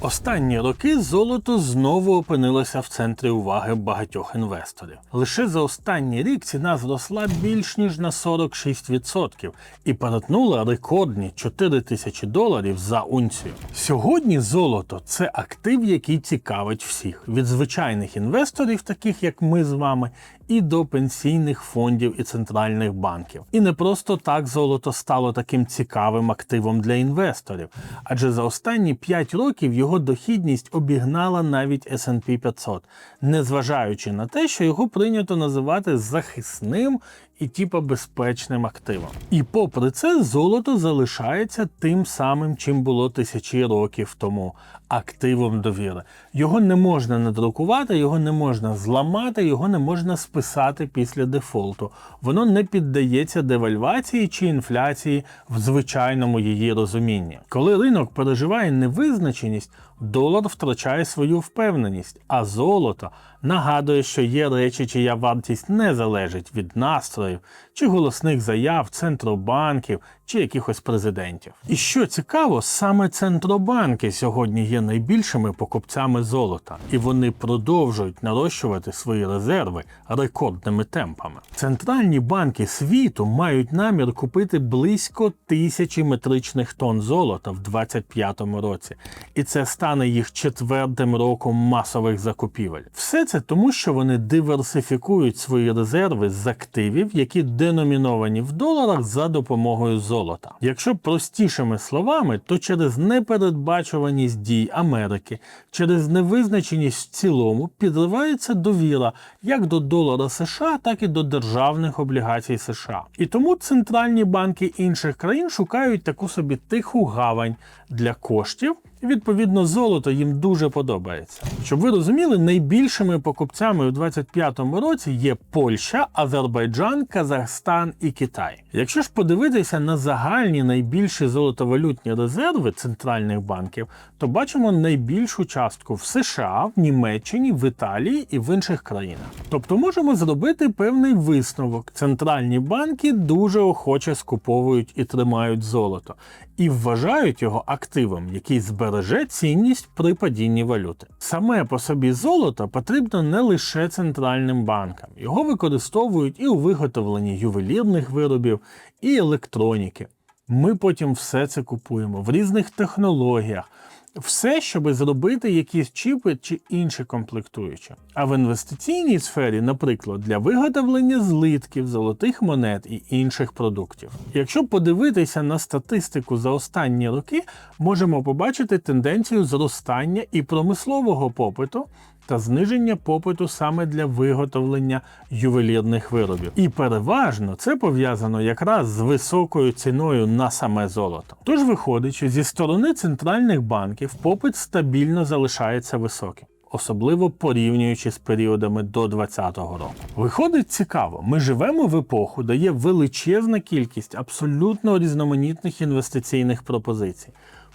Останні роки золото знову опинилося в центрі уваги багатьох інвесторів. Лише за останній рік ціна зросла більш ніж на 46% і перетнула рекордні 4 тисячі доларів за унцію. Сьогодні золото це актив, який цікавить всіх від звичайних інвесторів, таких як ми з вами, і до пенсійних фондів і центральних банків. І не просто так золото стало таким цікавим активом для інвесторів, адже за останні 5 років його дохідність обігнала навіть S&P 500, незважаючи на те, що його прийнято називати захисним і типа безпечним активом. І попри це, золото залишається тим самим, чим було тисячі років тому активом довіри. Його не можна надрукувати, його не можна зламати, його не можна списати після дефолту. Воно не піддається девальвації чи інфляції в звичайному її розумінні. Коли ринок переживає невизначеність, долар втрачає свою впевненість, а золото нагадує, що є речі, чия вартість не залежить від настроїв чи голосних заяв центробанків чи якихось президентів. І що цікаво, саме центробанки сьогодні є найбільшими покупцями золота, і вони продовжують нарощувати свої резерви рекордними темпами. Центральні банки світу мають намір купити близько тисячі метричних тонн золота в 2025 році, і це стане їх четвертим роком масових закупівель. Все це тому, що вони диверсифікують свої резерви з активів, які деноміновані в доларах за допомогою золота. Якщо простішими словами, то через непередбачуваність дій Америки, через невизначеність в цілому підривається довіра як до долара США, так і до державних облігацій США. І тому центральні банки інших країн шукають таку собі тиху гавань для коштів. Відповідно, золото їм дуже подобається. Щоб ви розуміли, найбільшими покупцями у 2025 році є Польща, Азербайджан, Казахстан і Китай. Якщо ж подивитися на загальні найбільші золотовалютні резерви центральних банків, то бачимо найбільшу частку в США, в Німеччині, в Італії і в інших країнах. Тобто можемо зробити певний висновок. Центральні банки дуже охоче скуповують і тримають золото і вважають його активом, який збереже цінність при падінні валюти. Саме по собі золото потрібно не лише центральним банкам, його використовують і у виготовленні ювелірних виробів, і електроніки. Ми потім все це купуємо в різних технологіях. Все, щоб зробити якісь чіпи чи інші комплектуючі. А в інвестиційній сфері, наприклад, для виготовлення злитків, золотих монет і інших продуктів. Якщо подивитися на статистику за останні роки, можемо побачити тенденцію зростання і промислового попиту. Та зниження попиту саме для виготовлення ювелірних виробів. І переважно це пов'язано якраз з високою ціною на саме золото. Тож виходить, що зі сторони центральних банків попит стабільно залишається високим. Особливо порівнюючи з періодами до 2020 року. Виходить цікаво, ми живемо в епоху, де є величезна кількість абсолютно різноманітних інвестиційних пропозицій.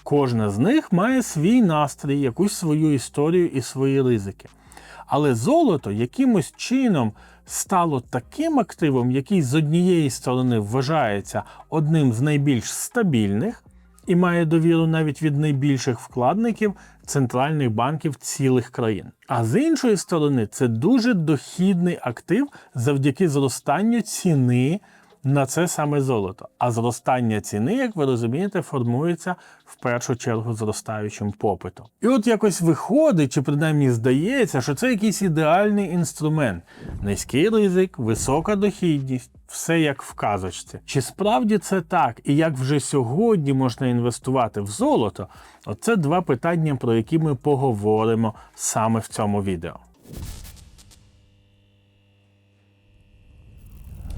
Кожна з них має свій настрій, якусь свою історію і свої ризики. Але золото якимось чином стало таким активом, який з однієї сторони вважається одним з найбільш стабільних і має довіру навіть від найбільших вкладників центральних банків цілих країн. А з іншої сторони, це дуже дохідний актив завдяки зростанню ціни на це саме золото. А зростання ціни, як ви розумієте, формується в першу чергу зростаючим попитом. І от якось виходить, чи принаймні здається, що це якийсь ідеальний інструмент. Низький ризик, висока дохідність, все як в казочці. Чи справді це так, і як вже сьогодні можна інвестувати в золото? Оце два питання, про які ми поговоримо саме в цьому відео.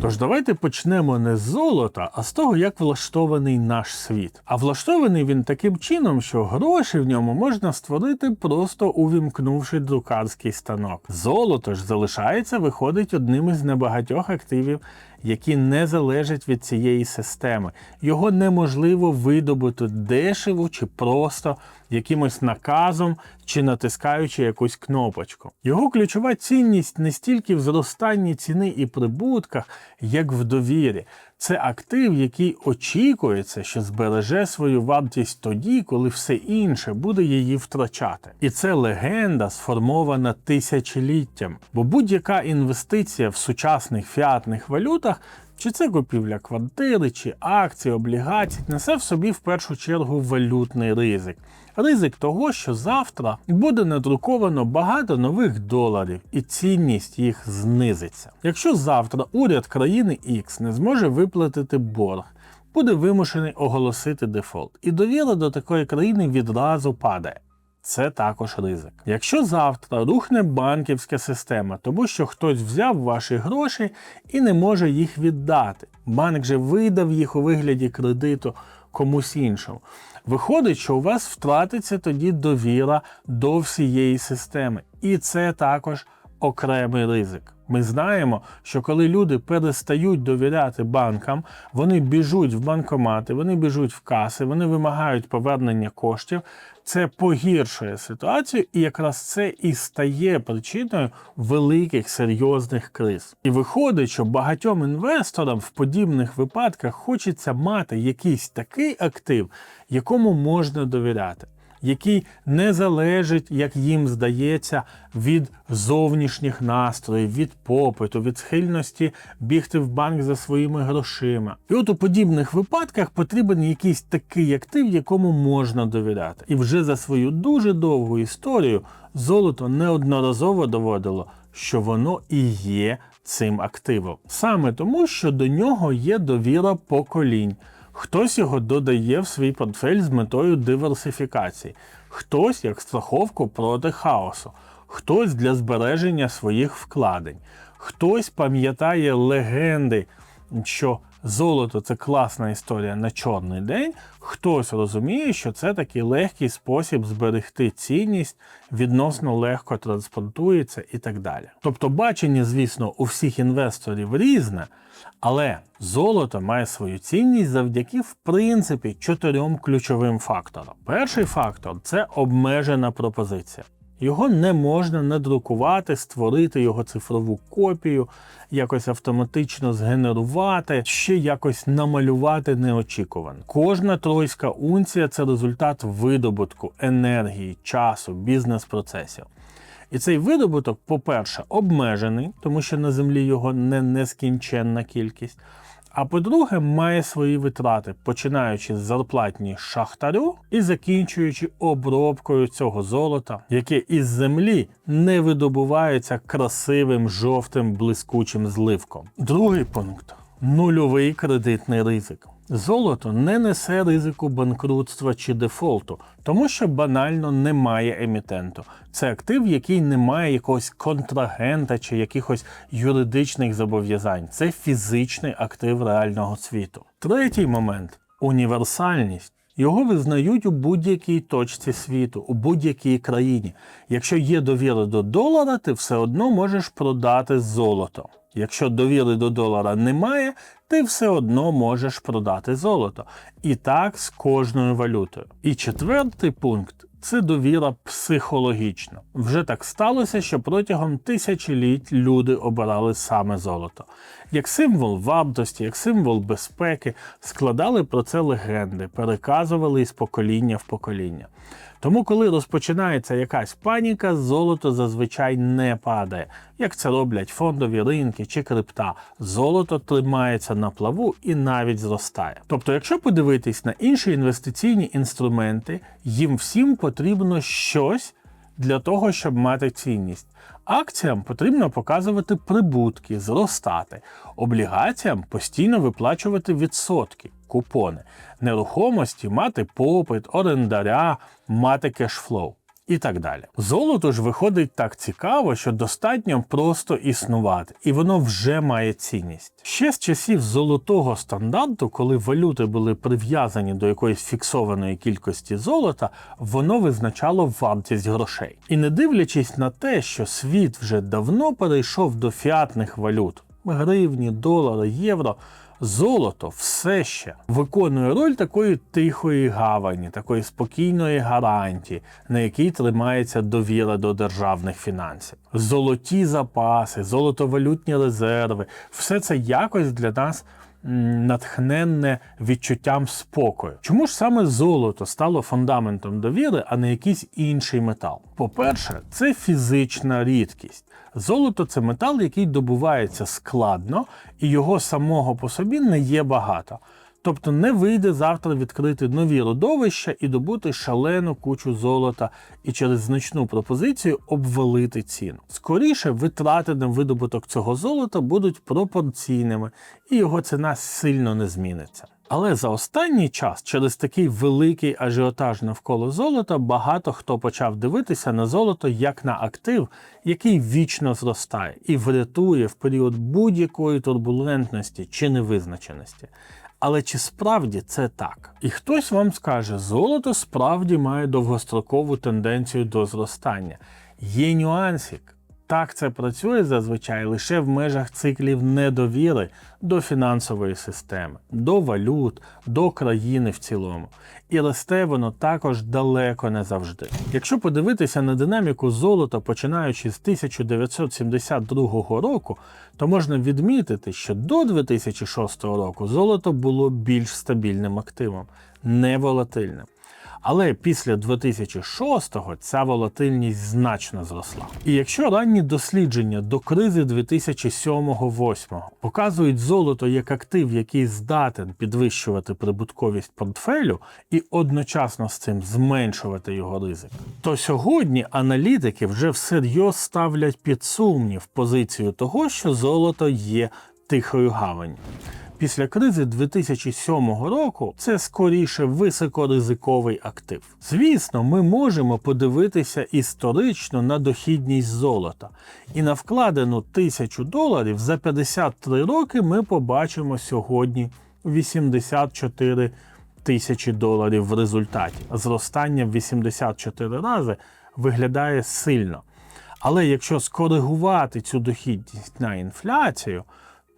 Тож давайте почнемо не з золота, а з того, як влаштований наш світ. А влаштований він таким чином, що гроші в ньому можна створити просто увімкнувши друкарський станок. Золото ж залишається, виходить одним із небагатьох активів, які не залежать від цієї системи. Його неможливо видобути дешево чи просто якимось наказом чи натискаючи якусь кнопочку. Його ключова цінність не стільки в зростанні ціни і прибутках, як в довірі. Це актив, який очікується, що збереже свою вартість тоді, коли все інше буде її втрачати. І це легенда, сформована тисячоліттям. Бо будь-яка інвестиція в сучасних фіатних валютах. Чи це купівля квартири, чи акції, облігацій, несе в собі в першу чергу валютний ризик. Ризик того, що завтра буде надруковано багато нових доларів, і цінність їх знизиться. Якщо завтра уряд країни X не зможе виплатити борг, буде вимушений оголосити дефолт, і довіра до такої країни відразу падає. Це також ризик. Якщо завтра рухне банківська система, тому що хтось взяв ваші гроші і не може їх віддати, банк же видав їх у вигляді кредиту комусь іншому. Виходить, що у вас втратиться тоді довіра до всієї системи. І це також окремий ризик. Ми знаємо, що коли люди перестають довіряти банкам, вони біжуть в банкомати, вони біжуть в каси, вони вимагають повернення коштів. Це погіршує ситуацію, і якраз це і стає причиною великих серйозних криз. І виходить, що багатьом інвесторам в подібних випадках хочеться мати якийсь такий актив, якому можна довіряти який не залежить, як їм здається, від зовнішніх настроїв, від попиту, від схильності бігти в банк за своїми грошима. І от у подібних випадках потрібен якийсь такий актив, якому можна довіряти. І вже за свою дуже довгу історію золото неодноразово доводило, що воно і є цим активом. Саме тому, що до нього є довіра поколінь. Хтось його додає в свій портфель з метою диверсифікації, хтось як страховку проти хаосу, хтось для збереження своїх вкладень, хтось пам'ятає легенди, що золото це класна історія на чорний день. Хтось розуміє, що це такий легкий спосіб зберегти цінність, відносно легко транспортується і так далі. Тобто, бачення, звісно, у всіх інвесторів різне. Але золото має свою цінність завдяки, в принципі, чотирьом ключовим факторам. Перший фактор це обмежена пропозиція. Його не можна надрукувати, створити його цифрову копію, якось автоматично згенерувати, ще якось намалювати неочікувано. Кожна тройська унція це результат видобутку енергії, часу, бізнес-процесів. І цей видобуток, по-перше, обмежений, тому що на землі його не нескінченна кількість. А по-друге, має свої витрати, починаючи з зарплатні шахтарю і закінчуючи обробкою цього золота, яке із землі не видобувається красивим жовтим блискучим зливком. Другий пункт нульовий кредитний ризик. Золото не несе ризику банкрутства чи дефолту, тому що банально немає емітенту. Це актив, який не має якогось контрагента чи якихось юридичних зобов'язань. Це фізичний актив реального світу. Третій момент універсальність. Його визнають у будь-якій точці світу, у будь-якій країні. Якщо є довіра до долара, ти все одно можеш продати золото. Якщо довіри до долара немає, ти все одно можеш продати золото. І так з кожною валютою. І четвертий пункт це довіра психологічна. Вже так сталося, що протягом тисячоліть люди обирали саме золото. Як символ вартості, як символ безпеки, складали про це легенди, переказували із покоління в покоління. Тому, коли розпочинається якась паніка, золото зазвичай не падає, як це роблять фондові ринки чи крипта. Золото тримається на плаву і навіть зростає. Тобто, якщо подивитись на інші інвестиційні інструменти, їм всім потрібно щось для того, щоб мати цінність. Акціям потрібно показувати прибутки, зростати, облігаціям постійно виплачувати відсотки, купони, нерухомості мати попит, орендаря, мати кешфлоу. І так далі. Золото ж виходить так цікаво, що достатньо просто існувати, і воно вже має цінність. Ще з часів золотого стандарту, коли валюти були прив'язані до якоїсь фіксованої кількості золота, воно визначало вартість грошей. І не дивлячись на те, що світ вже давно перейшов до фіатних валют гривні, долари, євро. Золото все ще виконує роль такої тихої гавані, такої спокійної гарантії, на якій тримається довіра до державних фінансів. Золоті запаси, золотовалютні резерви все це якось для нас натхненне відчуттям спокою. Чому ж саме золото стало фундаментом довіри, а не якийсь інший метал? По-перше, це фізична рідкість. Золото це метал, який добувається складно, і його самого по собі не є багато. Тобто не вийде завтра відкрити нові родовища і добути шалену кучу золота і через значну пропозицію обвалити ціну. Скоріше витрати на видобуток цього золота будуть пропорційними, і його ціна сильно не зміниться. Але за останній час через такий великий ажіотаж навколо золота багато хто почав дивитися на золото як на актив, який вічно зростає і врятує в період будь-якої турбулентності чи невизначеності. Але чи справді це так? І хтось вам скаже, золото справді має довгострокову тенденцію до зростання. Є нюансик. Так це працює зазвичай лише в межах циклів недовіри до фінансової системи, до валют, до країни в цілому. І росте воно також далеко не завжди. Якщо подивитися на динаміку золота, починаючи з 1972 року, то можна відмітити, що до 2006 року золото було більш стабільним активом, не волатильним. Але після 2006-го ця волатильність значно зросла. І якщо ранні дослідження до кризи 2007-2008 показують золото як актив, який здатен підвищувати прибутковість портфелю і одночасно з цим зменшувати його ризик, то сьогодні аналітики вже всерйоз ставлять під сумнів позицію того, що золото є тихою гаванню. Після кризи 2007 року це скоріше високоризиковий актив. Звісно, ми можемо подивитися історично на дохідність золота, і на вкладену тисячу доларів за 53 роки ми побачимо сьогодні 84 тисячі доларів в результаті. Зростання в 84 рази виглядає сильно. Але якщо скоригувати цю дохідність на інфляцію,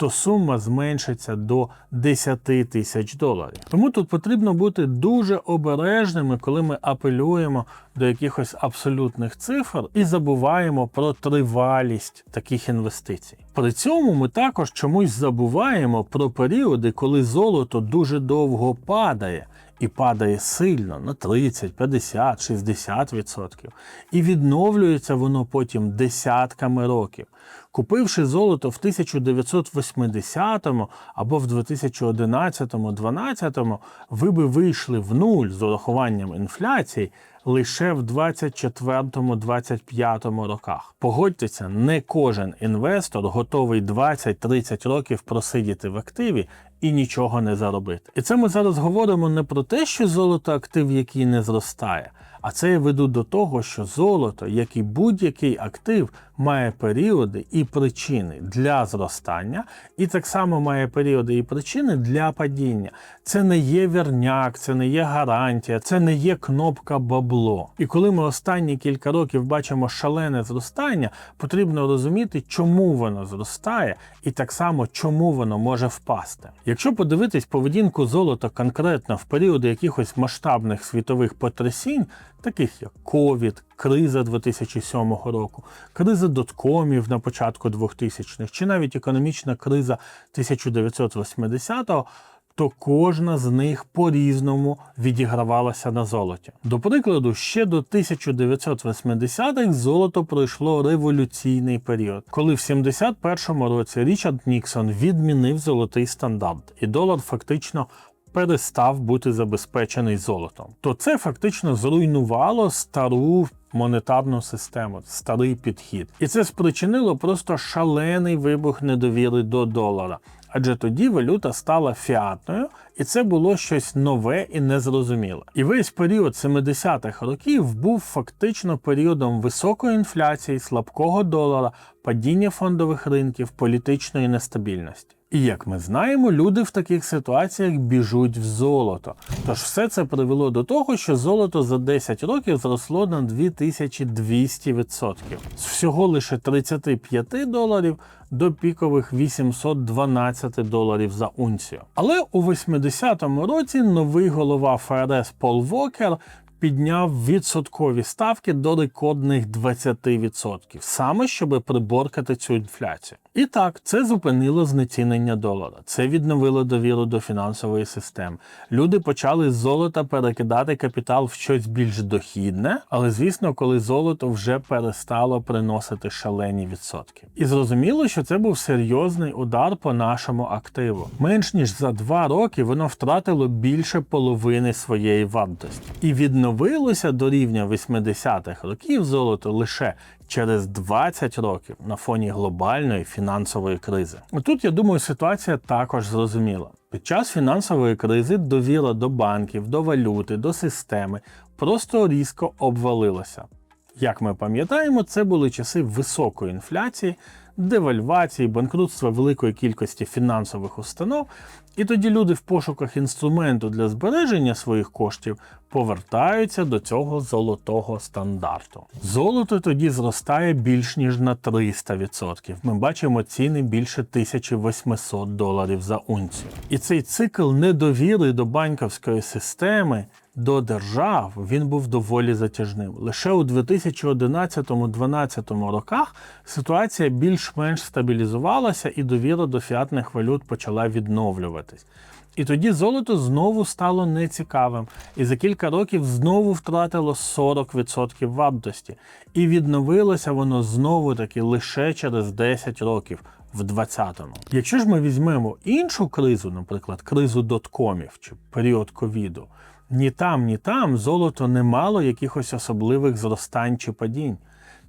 то сума зменшиться до 10 тисяч доларів. Тому тут потрібно бути дуже обережними, коли ми апелюємо до якихось абсолютних цифр і забуваємо про тривалість таких інвестицій. При цьому ми також чомусь забуваємо про періоди, коли золото дуже довго падає. і падає сильно на 30, 50, 60 відсотків. І відновлюється воно потім десятками років. Купивши золото в 1980 або в 2011-2012, ви би вийшли в нуль з урахуванням інфляції лише в 24-25 роках. Погодьтеся, не кожен інвестор готовий 20-30 років просидіти в активі і нічого не заробити. І це ми зараз говоримо не про те, що золото актив, який не зростає. А це я веду до того, що золото, як і будь-який актив, має періоди і причини для зростання, і так само має періоди і причини для падіння. Це не є вірняк, це не є гарантія, це не є кнопка бабло. І коли ми останні кілька років бачимо шалене зростання, потрібно розуміти, чому воно зростає, і так само чому воно може впасти. Якщо подивитись поведінку золота конкретно в періоди якихось масштабних світових потрясінь, таких як ковід, криза 2007 року, криза доткомів на початку 2000-х, чи навіть економічна криза 1980-го, то кожна з них по-різному відігравалася на золоті. До прикладу, ще до 1980-х золото пройшло революційний період, коли в 71-му році Річард Ніксон відмінив золотий стандарт, і долар фактично перестав бути забезпечений золотом. То це фактично зруйнувало стару монетарну систему, старий підхід. І це спричинило просто шалений вибух недовіри до долара. Адже тоді валюта стала фіатною, і це було щось нове і незрозуміле. І весь період 70-х років був фактично періодом високої інфляції, слабкого долара, падіння фондових ринків, політичної нестабільності. І як ми знаємо, люди в таких ситуаціях біжуть в золото. Тож все це привело до того, що золото за 10 років зросло на 2200%. З всього лише 35 доларів до пікових 812 доларів за унцію. Але у 80-му році новий голова ФРС Пол Вокер підняв відсоткові ставки до рекордних 20%, саме щоб приборкати цю інфляцію. І так, це зупинило знецінення долара, це відновило довіру до фінансової системи. Люди почали з золота перекидати капітал в щось більш дохідне, але звісно, коли золото вже перестало приносити шалені відсотки. І зрозуміло, що це був серйозний удар по нашому активу. Менш ніж за два роки воно втратило більше половини своєї вартості і відновилося до рівня 80-х років золото лише через 20 років на фоні глобальної фінансової кризи. Тут я думаю, ситуація також зрозуміла. Під час фінансової кризи довіра до банків, до валюти, до системи просто різко обвалилася. Як ми пам'ятаємо, це були часи високої інфляції, девальвації, банкрутства великої кількості фінансових установ, і тоді люди в пошуках інструменту для збереження своїх коштів повертаються до цього золотого стандарту. Золото тоді зростає більш ніж на 300%. Ми бачимо ціни більше 1800 доларів за унцію. І цей цикл недовіри до банківської системи. До держав він був доволі затяжним. Лише у 2011-2012 роках ситуація більш-менш стабілізувалася і довіра до фіатних валют почала відновлюватись. І тоді золото знову стало нецікавим, і за кілька років знову втратило 40% вартості. І відновилося воно знову таки лише через 10 років. В 20-му. Якщо ж ми візьмемо іншу кризу, наприклад, кризу доткомів чи період ковіду, ні там, ні там золото не мало якихось особливих зростань чи падінь,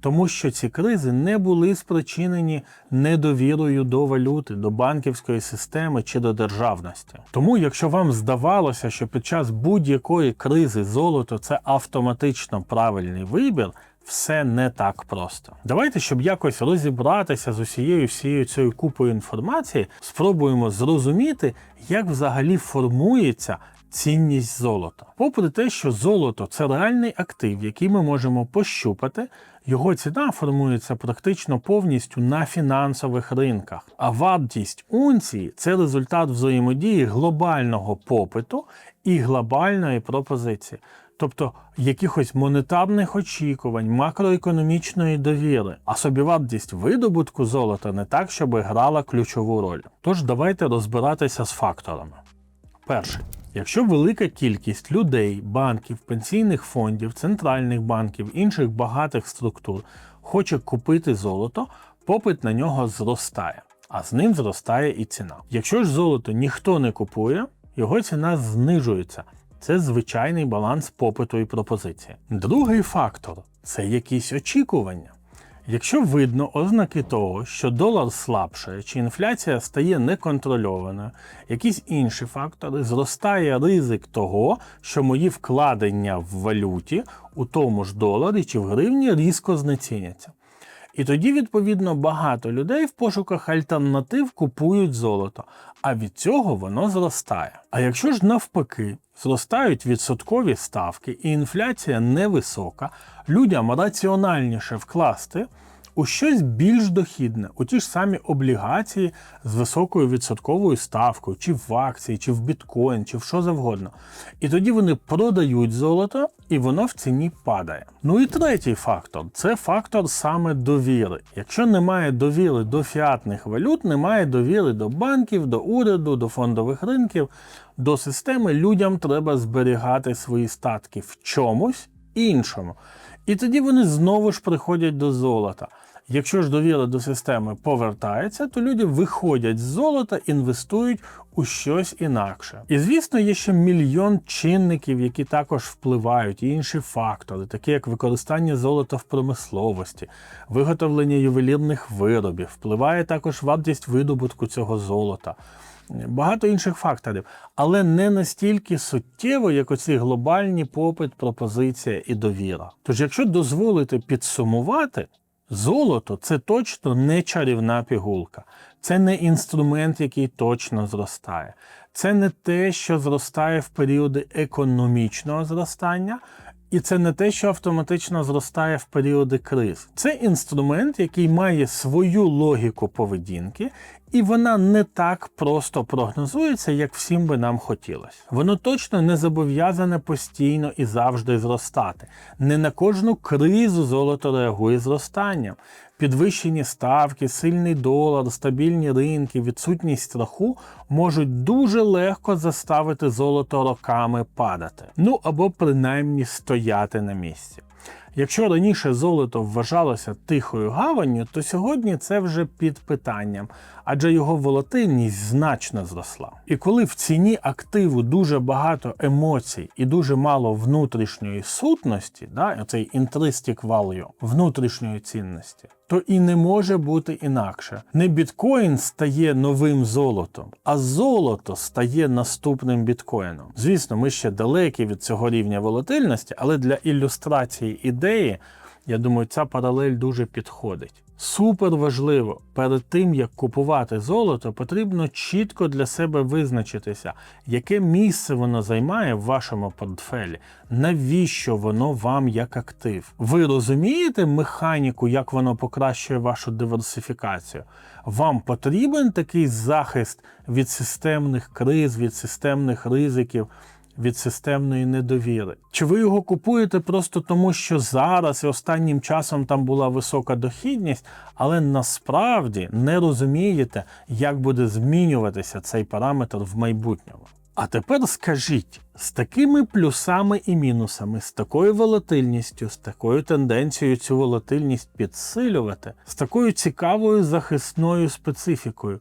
тому що ці кризи не були спричинені недовірою до валюти, до банківської системи чи до державності. Тому, якщо вам здавалося, що під час будь-якої кризи золото це автоматично правильний вибір. Все не так просто. Давайте, щоб якось розібратися з усією всією цією купою інформації, спробуємо зрозуміти, як взагалі формується цінність золота. Попри те, що золото це реальний актив, який ми можемо пощупати, його ціна формується практично повністю на фінансових ринках. А вартість унції це результат взаємодії глобального попиту і глобальної пропозиції. Тобто якихось монетарних очікувань, макроекономічної довіри, а собівартість видобутку золота не так, щоб грала ключову роль. Тож давайте розбиратися з факторами. Перший Якщо велика кількість людей, банків, пенсійних фондів, центральних банків, інших багатих структур хоче купити золото, попит на нього зростає, а з ним зростає і ціна. Якщо ж золото ніхто не купує, його ціна знижується. Це звичайний баланс попиту і пропозиції. Другий фактор це якісь очікування. Якщо видно ознаки того, що долар слабше, чи інфляція стає неконтрольована, якісь інші фактори, зростає ризик того, що мої вкладення в валюті у тому ж доларі чи в гривні різко знеціняться. І тоді, відповідно, багато людей в пошуках альтернатив купують золото, а від цього воно зростає. А якщо ж навпаки зростають відсоткові ставки і інфляція невисока, людям раціональніше вкласти у щось більш дохідне, у ті ж самі облігації з високою відсотковою ставкою, чи в акції, чи в біткоін, чи в що завгодно. І тоді вони продають золото, і воно в ціні падає. Ну і третій фактор це фактор саме довіри. Якщо немає довіри до фіатних валют, немає довіри до банків, до уряду, до фондових ринків, до системи, людям треба зберігати свої статки в чомусь іншому. І тоді вони знову ж приходять до золота. Якщо ж довіра до системи повертається, то люди виходять з золота, інвестують у щось інакше. І звісно, є ще мільйон чинників, які також впливають, і інші фактори, такі як використання золота в промисловості, виготовлення ювелірних виробів, впливає також вартість видобутку цього золота. Багато інших факторів, але не настільки суттєво, як оці глобальні попит, пропозиція і довіра. Тож, якщо дозволити підсумувати, золото це точно не чарівна пігулка, це не інструмент, який точно зростає, це не те, що зростає в періоди економічного зростання. І це не те, що автоматично зростає в періоди криз. Це інструмент, який має свою логіку поведінки, і вона не так просто прогнозується, як всім би нам хотілося. Воно точно не зобов'язане постійно і завжди зростати. Не на кожну кризу золото реагує зростанням. Підвищені ставки, сильний долар, стабільні ринки, відсутність страху можуть дуже легко заставити золото роками падати. Ну або принаймні стояти на місці. Якщо раніше золото вважалося тихою гаванню, то сьогодні це вже під питанням, адже його волатильність значно зросла. І коли в ціні активу дуже багато емоцій і дуже мало внутрішньої сутності, да, цей intrinsic value, внутрішньої цінності, то і не може бути інакше. Не біткоін стає новим золотом, а золото стає наступним біткоїном. Звісно, ми ще далекі від цього рівня волатильності, але для ілюстрації ідеї, я думаю, ця паралель дуже підходить. Супер важливо перед тим як купувати золото, потрібно чітко для себе визначитися, яке місце воно займає в вашому портфелі, навіщо воно вам як актив. Ви розумієте механіку, як воно покращує вашу диверсифікацію? Вам потрібен такий захист від системних криз, від системних ризиків від системної недовіри. Чи ви його купуєте просто тому, що зараз і останнім часом там була висока дохідність, але насправді не розумієте, як буде змінюватися цей параметр в майбутньому? А тепер скажіть, з такими плюсами і мінусами, з такою волатильністю, з такою тенденцією цю волатильність підсилювати, з такою цікавою захисною специфікою,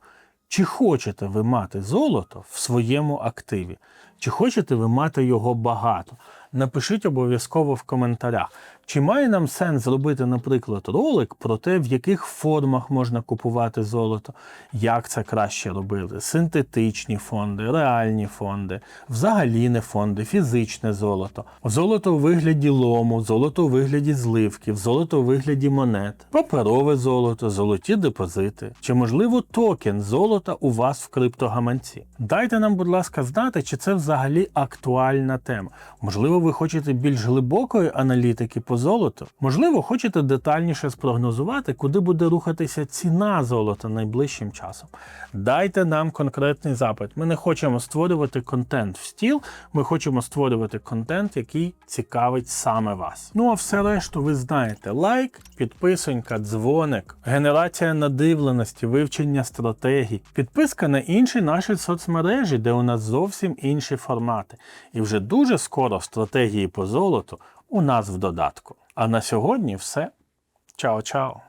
чи хочете ви мати золото в своєму активі? Чи хочете ви мати його багато? Напишіть обов'язково в коментарях. Чи має нам сенс зробити, наприклад, ролик про те, в яких формах можна купувати золото, як це краще робити? Синтетичні фонди, реальні фонди, взагалі не фонди, фізичне золото, золото у вигляді лому, золото у вигляді зливків, золото у вигляді монет, паперове золото, золоті депозити, чи, можливо, токен золота у вас в криптогаманці. Дайте нам, будь ласка, знати, чи це взагалі актуальна тема. Можливо, ви хочете більш глибокої аналітики по золоту? Можливо, хочете детальніше спрогнозувати, куди буде рухатися ціна золота найближчим часом. Дайте нам конкретний запит. Ми не хочемо створювати контент в стіл, ми хочемо створювати контент, який цікавить саме вас. Ну а все решту ви знаєте: лайк, підписонька, дзвоник, генерація надивленості, вивчення стратегій, підписка на інші наші соцмережі, де у нас зовсім інші формати. І вже дуже скоро стратегії по золоту у нас в додатку. А на сьогодні все. Чао-чао!